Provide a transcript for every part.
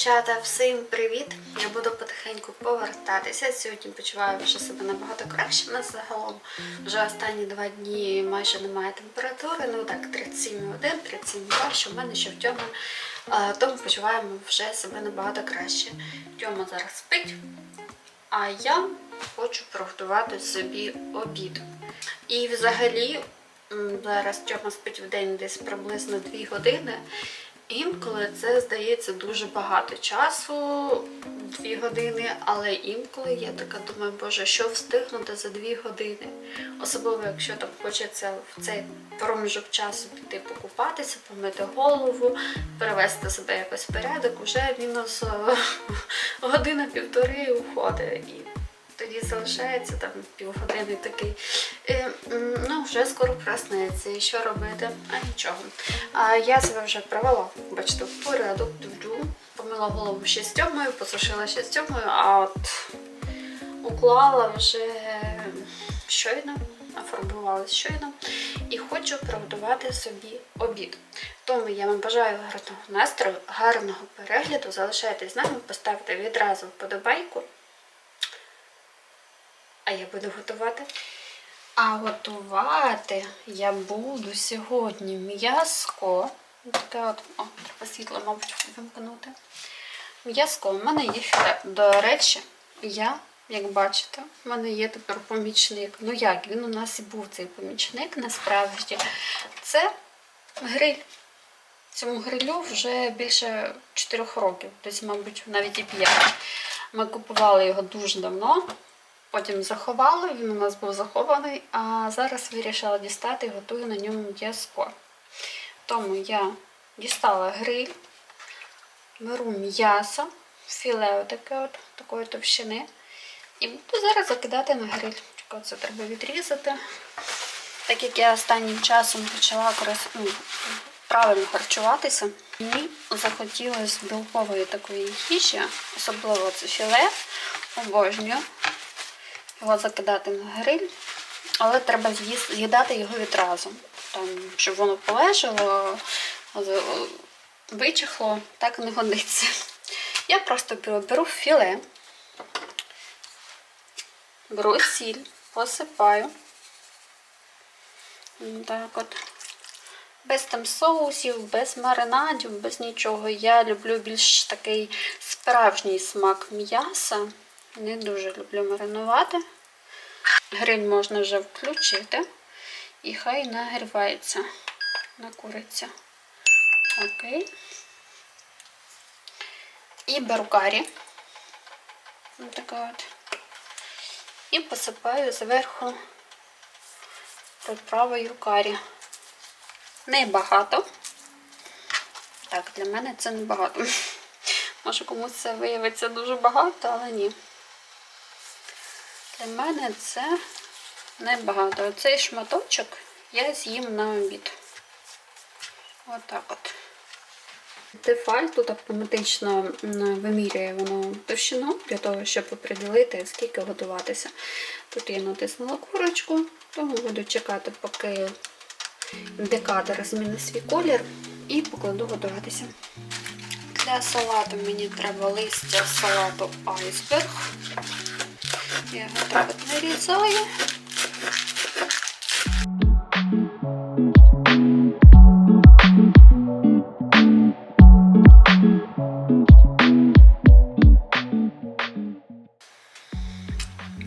Дівчата, всім привіт! Я буду потихеньку повертатися. Сьогодні почуваю вже себе набагато краще. У загалом вже останні два дні майже немає температури. Ну так, 37,1, 37,2, що в мене, що в Тьоми. Тому почуваємо вже себе набагато краще. Тьома зараз спить, а я хочу приготувати собі обід. І взагалі зараз Тьома спить в день десь приблизно 2 години. Інколи це здається дуже багато часу, дві години, але інколи я така думаю, боже, що встигнути за дві години. Особливо, якщо там хочеться в цей проміжок часу піти покупатися, помити голову, привести себе якось в порядок, уже мінус е, година-півтори уходить. Тоді залишається там півгодини такий. Ну, вже скоро проснеться. І що робити? А нічого. А я себе вже привела, бачите, в порядок, люблю. Помила голову ще з тьомою, посушила ще з тьомою, а от уклала вже щойно, офарбувалась щойно. І хочу приготувати собі обід. Тому я вам бажаю гарного настрою, гарного перегляду. Залишайтесь з нами, поставте відразу вподобайку. А я буду готувати. А готувати я буду сьогодні от, о, світло, мабуть, вимкнути. М'язко, у мене є філе. До речі, я, як бачите, в мене є тепер помічник. Ну як, він у нас і був цей помічник, насправді. Це гриль. Цьому грилю вже більше 4 років, десь, мабуть, навіть і 5. Ми купували його дуже давно. Потім заховали, він у нас був захований, а зараз вирішила дістати і готую на ньому м'язко. Тому я дістала гриль, беру м'ясо, філе таке от, такої товщини, і буду зараз закидати на гриль. Це треба відрізати. Так як я останнім часом почала ну, правильно харчуватися, мені захотілося білкової такої їжі, особливо це філе, обожнюю його закидати на гриль, але треба з'їдати його відразу, там, щоб воно полежало, вичахло, так не годиться. Я просто беру філе, беру сіль, посипаю. Так от. Без там соусів, без маринадів, без нічого. Я люблю більш такий справжній смак м'яса. Не дуже люблю маринувати. Гриль можна вже включити. І хай нагрівається, накуриться. Окей. І беру карі. Така от. І посипаю зверху приправою карі. Небагато. Так, для мене це небагато. Може комусь це виявиться дуже багато, але ні. Для мене це небагато. Оцей шматочок я з'їм на обід. Отак от. Тефаль тут автоматично вимірює воно товщину для того, щоб оприділити, скільки готуватися. Тут я натиснула курочку, тому буду чекати, поки індикатор змінить свій колір і покладу готуватися. Для салату мені треба листя салату айсберг. Я його так от нарізаю.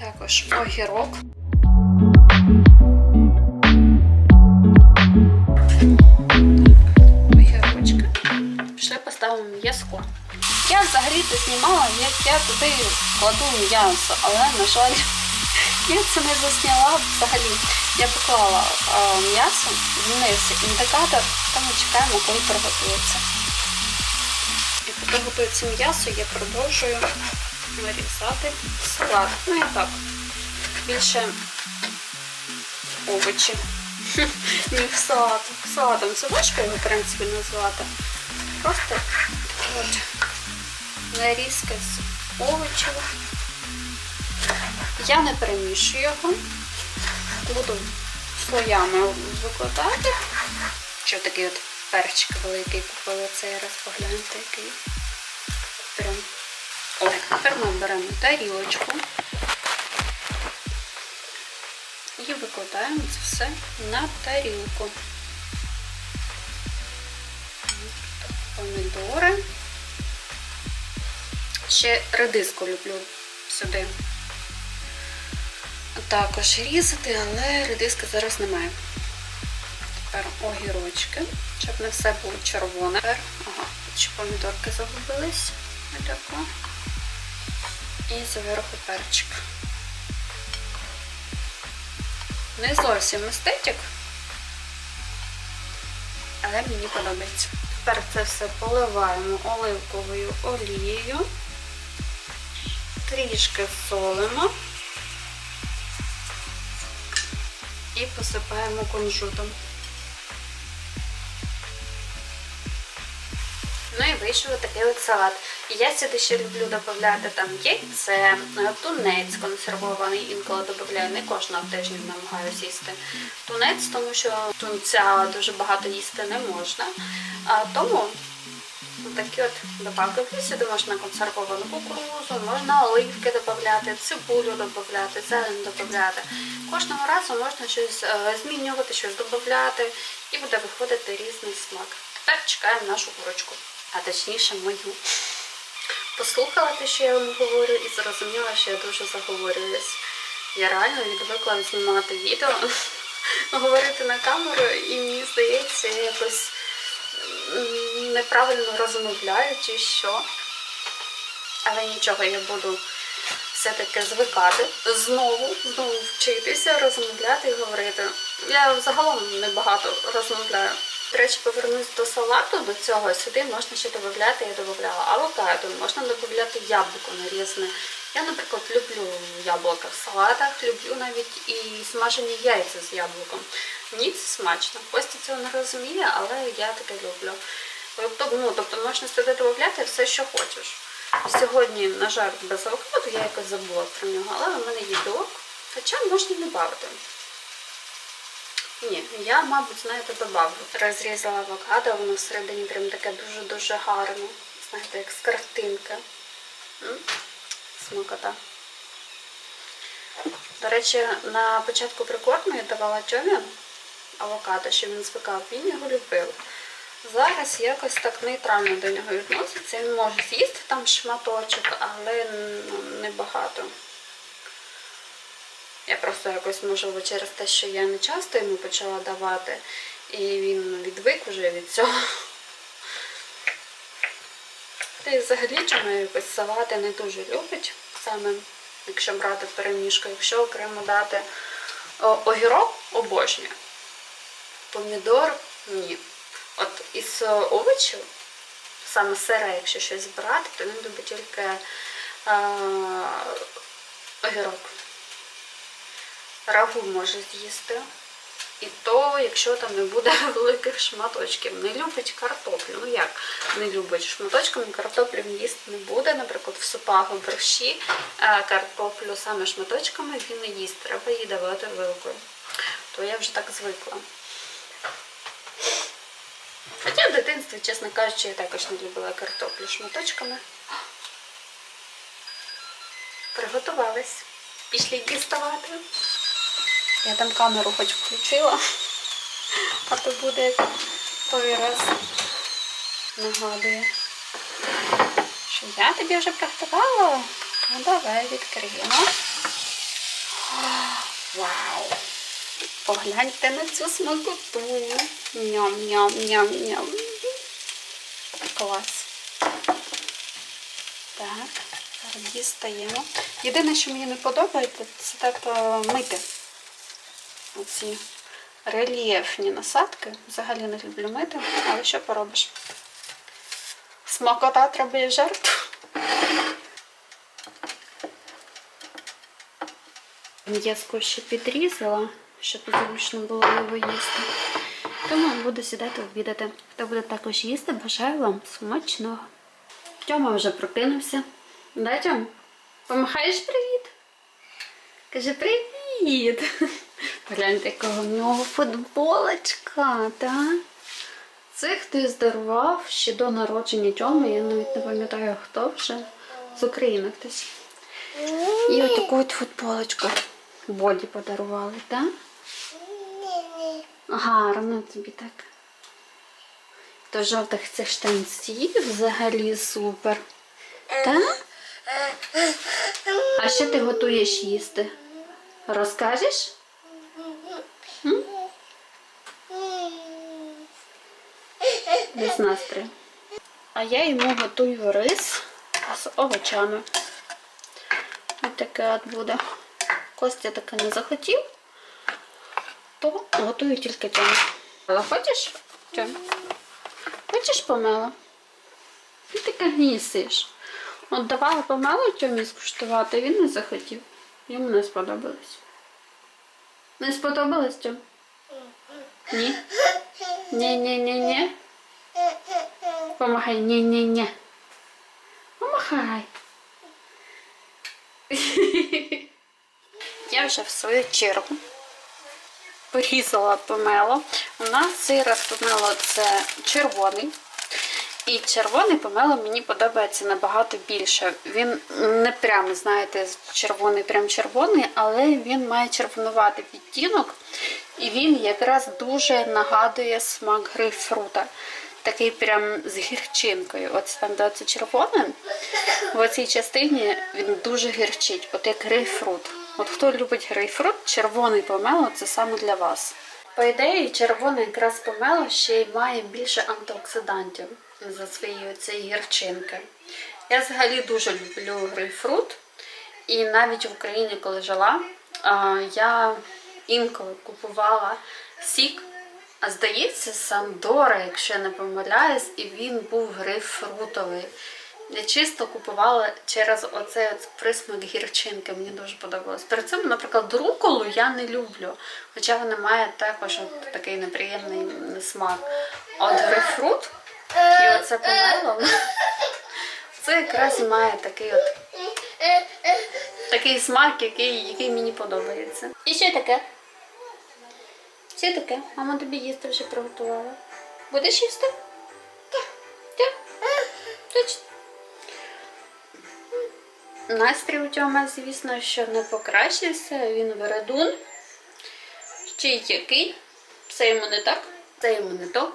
Також огірок. Взагалі-то знімала, як я туди кладу м'ясо, але, на жаль, я це не засняла взагалі. Я поклала а, м'ясо, змінився індикатор, та ми чекаємо, коли приготується. І поки готується м'ясо, я продовжую нарізати салат. Ну я так, більше овочів, ніж салат. Салатом це важко його, в принципі, назвати. Просто от нарізка з овочів. Я не перемішую його. Буду слоями викладати. Що такий от перчик великий купила цей раз, погляньте який. Тепер ми беремо тарілочку і викладаємо це все на тарілку. Помідори. Ще редиску люблю сюди. Також різати, але редиски зараз немає. Тепер огірочки, щоб не все було червоне. Тепер, ага, ще помідорки загубились. Отако. І зверху перчик. Не зовсім естетик, але мені подобається. Тепер це все поливаємо оливковою олією, трішки солимо і посипаємо кунжутом. Ну і вийшов такий от салат. Я сюди ще люблю додати там яйце, тунець консервований, інколи додаю, не кожного тижня намагаюся їсти тунець, тому що тунця дуже багато їсти не можна. Тому такі от добавки. Сюди можна консервовану кукурузу, можна оливки додати, цибулю додати, зелень додати. Кожного разу можна щось е, змінювати, щось додати і буде виходити різний смак. Тепер чекаємо нашу курочку, а точніше мою. Послухала те, що я вам говорю, і зрозуміла, що я дуже заговорююсь. Я реально відвикла знімати відео, говорити на камеру, і мені здається, я якось неправильно розмовляю чи що. Але нічого, я буду все-таки звикати знову, знову вчитися, розмовляти і говорити. Я загалом небагато розмовляю. До речі, повернусь до салату, до цього сюди можна ще додати, я додавала авокадо, можна додати яблуко нарізане. Я, наприклад, люблю яблука в салатах, люблю навіть і смажені яйця з яблуком. Мені це смачно. Костя цього не розуміє, але я таке люблю. Тобто, ну, тобто можна сюди додати все, що хочеш. Сьогодні, на жаль, без авокадо, я якось забула про нього, але в мене є білок, хоча можна додати. Ні, я, мабуть, знаєте, добавлю. Розрізала авокадо, воно всередині прям таке дуже-дуже гарне. Знаєте, як з картинки. Смакота. До речі, на початку прикорму я давала Тьомі авокадо, щоб він звикав, він його любив. Зараз якось так нейтрально до нього відноситься. Він може з'їсти там шматочок, але небагато. Я просто якось, можливо, через те, що я не часто йому почала давати, і він відвик вже від цього. Та й взагалі чому якось салати не дуже любить, саме якщо брати перемішку, якщо окремо дати огірок обожнює. Помідор ні. От із овочів, саме сире, якщо щось брати, то він любить тільки е, огірок. Рагу може з'їсти. І то, якщо там не буде великих шматочків. Не любить картоплю. Ну як не любить шматочками, картоплю їсти не буде. Наприклад, в супах у борщі е, картоплю саме шматочками він не їсть. Треба її давати вилкою. То я вже так звикла. Хоча в дитинстві, чесно кажучи, я також не любила картоплю шматочками. Приготувались. Пішли діставати. Я там камеру хоч включила, а то буде той раз нагадує, що я тобі вже приготувала. Ну давай відкриємо. Вау! Погляньте на цю смакоту. Ням-ням-ням-ням. Клас. Так, дістаємо. Єдине, що мені не подобається, це так е, мити. Оці рельєфні насадки. Взагалі не люблю мити, але що поробиш? Смакота треба жертву. М'язко ще підрізала, щоб зручно було його їсти. Тому буду сідати обідати. Хто буде також їсти, бажаю вам смачного. Тьома вже прокинувся. Да? Помахаєш привіт? Каже привіт! Гляньте, якого в нього футболочка, так? Це хтось дарував ще до народження Тьоми, я навіть не пам'ятаю хто вже. З України хтось. І отаку от футболочку боді подарували, так? Гарно тобі так. До жовтих цих штанців взагалі супер. Так? А що ти готуєш їсти? Розкажеш? М? Без настрою. А я йому готую рис з овочами. Ось таке от буде. Костя таке не захотів, то готую тільки Тьому. Але хочеш? Тьом? Хочеш помело? Ти таке гнісиш. От давала помело Тьомі скуштувати, він не захотів. Йому не сподобалось. Не сподобалось Тьом? Ні? Ні-ні-ні-ні. Помахай, ні-ні-ні. Помахай. Я вже в свою чергу порізала помело. У нас цей помело це червоний. І червоний помело мені подобається набагато більше. Він не прям, знаєте, червоний, прям червоний, але він має червонуватий відтінок. І він якраз дуже нагадує смак грейпфрута. Такий прям з гірчинкою. Ось там, де червоне, в цій частині він дуже гірчить, от як грейпфрут. От хто любить грейпфрут, червоний помело це саме для вас. По ідеї, червоне якраз помело ще й має більше антиоксидантів за своєї цієї гірчинки. Я взагалі дуже люблю грейпфрут. І навіть в Україні, коли жила, я інколи купувала сік, а здається, Сандора, якщо я не помиляюсь, і він був грейпфрутовий. Я чисто купувала через оцей от присмак гірчинки, мені дуже подобалось. Перед цим, наприклад, руколу я не люблю, хоча вона має також от такий неприємний смак. А от грейпфрут і оце помело, це якраз має такий от такий смак, який, який мені подобається. І що таке? Що таке? Мама тобі їсти вже приготувала. Будеш їсти? Так. Настрій у Тьома, звісно, що не покращився, він вередун. Й який. Це йому не так, це йому не то.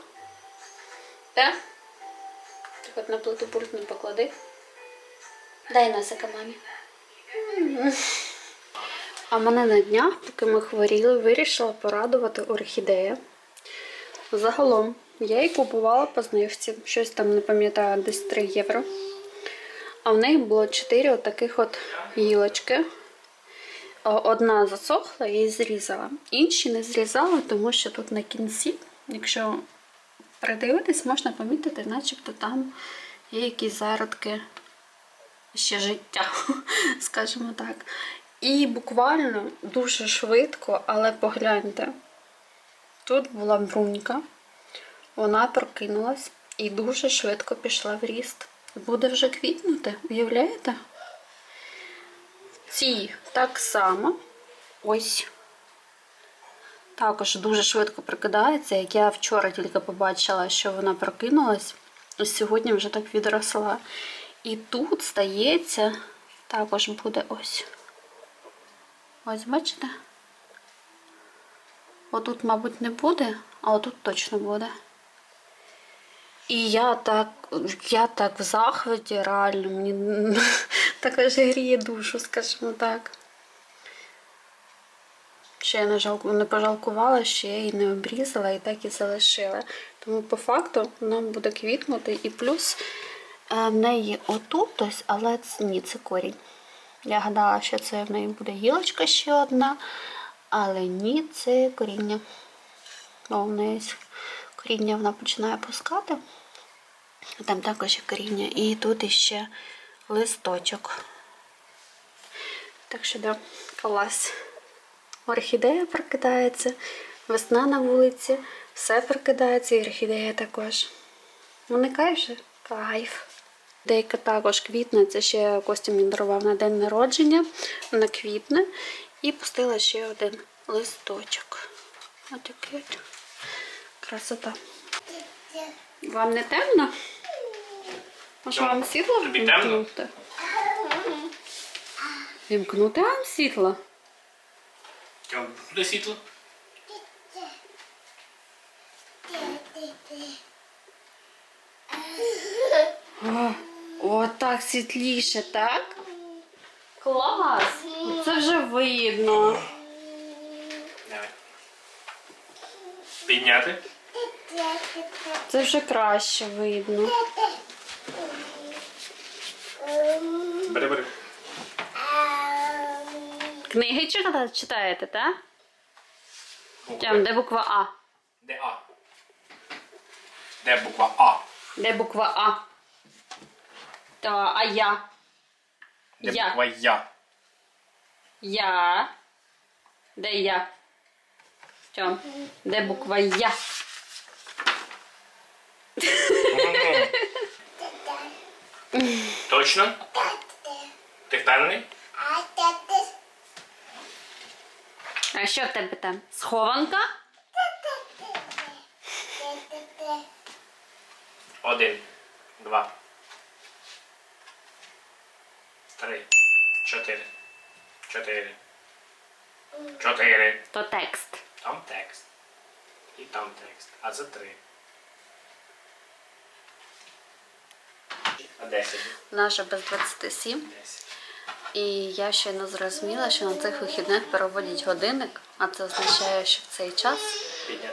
Так? Так от на плиту пульт не поклади. Дай носика мамі. А мене на днях, поки ми хворіли, вирішила порадувати орхідея. Загалом, я її купувала по знижці, щось там не пам'ятаю, десь 3 євро. А в неї було 4 отаких от гілочки. Одна засохла, її зрізала. Інші не зрізала, тому що тут на кінці, якщо придивитись, можна помітити, начебто там є якісь зародки ще життя, скажімо так. І буквально дуже швидко, але погляньте, тут була брунька, вона прокинулась і дуже швидко пішла в ріст. Буде вже квітнути, уявляєте? Ці так само ось. Також дуже швидко прокидається, як я вчора тільки побачила, що вона прокинулась, ось сьогодні вже так відросла. І тут стається, також буде ось. Ось, бачите? Отут, мабуть, не буде, а отут точно буде. І я так, я так в захваті, реально, мені так аж гріє душу, скажімо так. Ще я не, жалку, не пожалкувала, що я її не обрізала і так і залишила. Тому по факту вона буде квітнути. І плюс е, в неї отут ось, але це, ні, це корінь. Я гадала, що це в неї буде гілочка ще одна, але ні, це коріння. О, в неї коріння вона починає пускати. Там також є коріння. І тут іще листочок. Так що, да, клас. Орхідея прокидається, весна на вулиці, все прокидається, і орхідея також. Вони кайф? Кайф. Деяка також квітне, це ще Костя мені дарував на день народження, вона квітне. І пустила ще один листочок. Ось такий от. Красота. Вам не темно? Може вам світло Тобі темно? вмкнути? Вімкнути вам світло? Тьом, світло? О, о, так світліше, так? Клас! Це вже видно. Давай. Підняти. Це вже краще видно. Бери, бери. Книги читаєте, читаєте, так? Букви. Де буква А? Де А? Де буква А? Де буква А? Та, а я? Де Я. буква Я? Я. Де я? Тьом, де буква Я? Точно? Ти впевнений? А що в тебе там? Схованка? Один, два, три, чотири, чотири, чотири. То текст. Там текст. І там текст. А це три. А десять. Наша без 27. Десять. І я щойно зрозуміла, що на цих вихідних переводять годинник, а це означає, що в цей час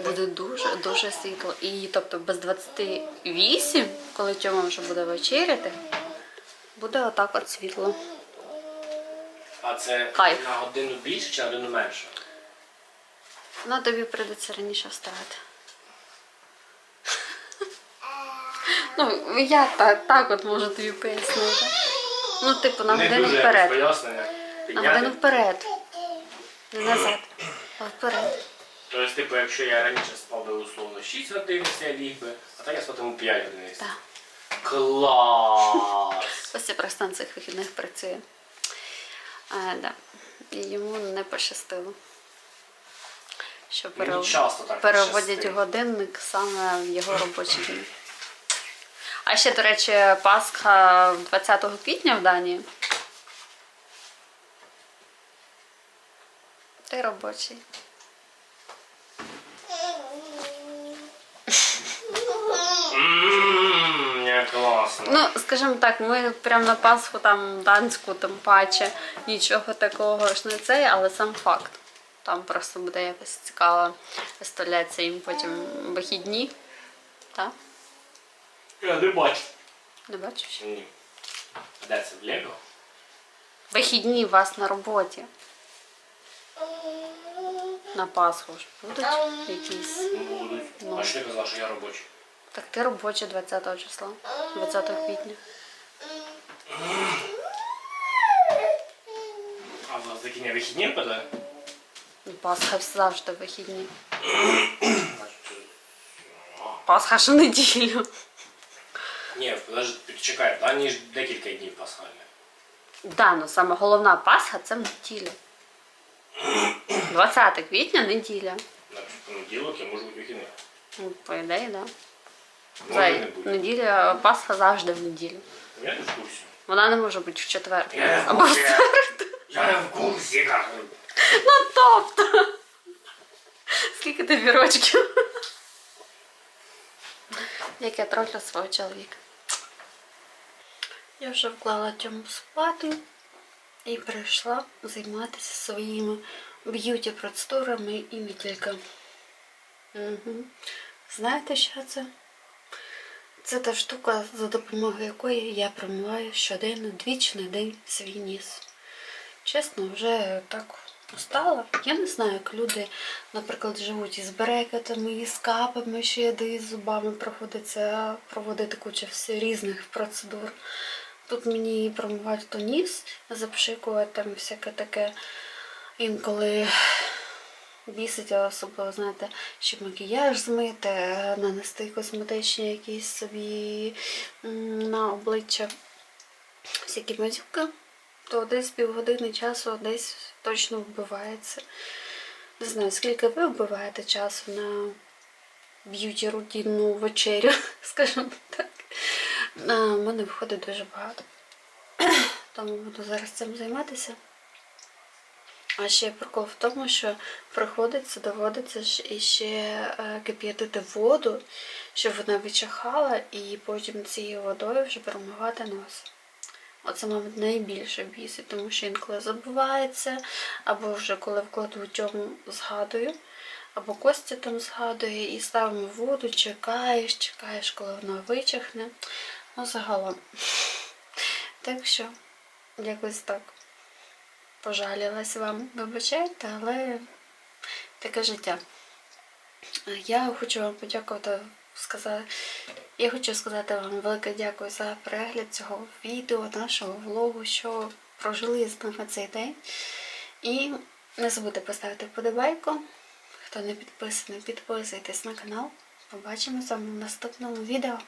буде дуже дуже світло. І тобто без 28, коли Тьома вже буде вечеряти, буде отак от світло. А це Кайф. на годину більше чи на годину менше? Ну, тобі прийдеться раніше вставати. Ну, я так, так от можу тобі пояснити. Ну, типу, на Не годину дуже якось вперед. пояснення. На годину вперед. Не назад, а вперед. Тобто, типу, якщо я раніше спав би условно 6 годин, це я ліг би, а так я спатиму 5 годин. Так. Клас! Ось я просто на цих вихідних працює. А, да. І йому не пощастило. Що Мені перев- часто так переводять годинник саме в його робочий день. А ще, до речі, Пасха 20 квітня в Данії. Ти робочий. Класно. Ну, скажімо так, ми прямо на Пасху там данську, тим паче, нічого такого ж не цей, але сам факт. Там просто буде якось цікаво виставлятися їм потім вихідні. Так? Я не бачу. Не бачу ще. Ні. А де це в Лего? Вихідні у вас на роботі. На Пасху ж будуть якісь. Будуть. Ну. А що ти казала, що я робочий? Так ти робочий 20 числа, 20 квітня. А в нас такі не вихідні впаде? Пасха завжди вихідні. Значить, а, Пасха ж в неділю. Ні, подожди, чекай, в Данії ж декілька днів пасхальних. Да, ну саме головна Пасха це в неділю. 20 квітня неділя. Наприклад, понеділок я можу бути вихідний. Ну, по ідеї, да. Може не Зай, бути. неділя, Пасха завжди в неділю. Я не в курсі. Вона не може бути в четвер. Я не в Або в курсі. Я не в курсі, кажу. Ну тобто. Скільки тобі рочків? Як я тролю свого чоловіка. Я вже вклала Тьому спати і прийшла займатися своїми б'юті процедурами і не тільки. Угу. Знаєте, що це? Це та штука, за допомогою якої я промиваю щоденно двічі на день свій ніс. Чесно, вже так устала. Я не знаю, як люди, наприклад, живуть із брекетами, із капами, ще із зубами проходиться проводити куча всі різних процедур. Тут мені промивають то ніс, запшикувати там всяке таке. Інколи бісить, особливо, знаєте, щоб макіяж змити, нанести косметичні якісь собі на обличчя всякі мазюки, то десь півгодини часу десь точно вбивається. Не знаю, скільки ви вбиваєте часу на б'юті рутинну вечерю, скажімо так. В мене виходить дуже багато. Тому буду зараз цим займатися. А ще прикол в тому, що приходиться, доводиться ж іще е, кип'ятити воду, щоб вона вичахала, і потім цією водою вже промивати нос. Оце, мабуть, найбільше бісить, тому що інколи забувається, або вже коли вкладу тьому згадую, або Костя там згадує, і ставимо воду, чекаєш, чекаєш, коли вона вичахне. Ну, загалом. Так що, якось так пожалілась вам, вибачайте, але таке життя. Я хочу вам подякувати, сказати. Я хочу сказати вам велике дякую за перегляд цього відео, нашого влогу, що прожили з нами цей день. І не забудьте поставити вподобайку. Хто не підписаний, підписуйтесь на канал. Побачимося в наступному відео.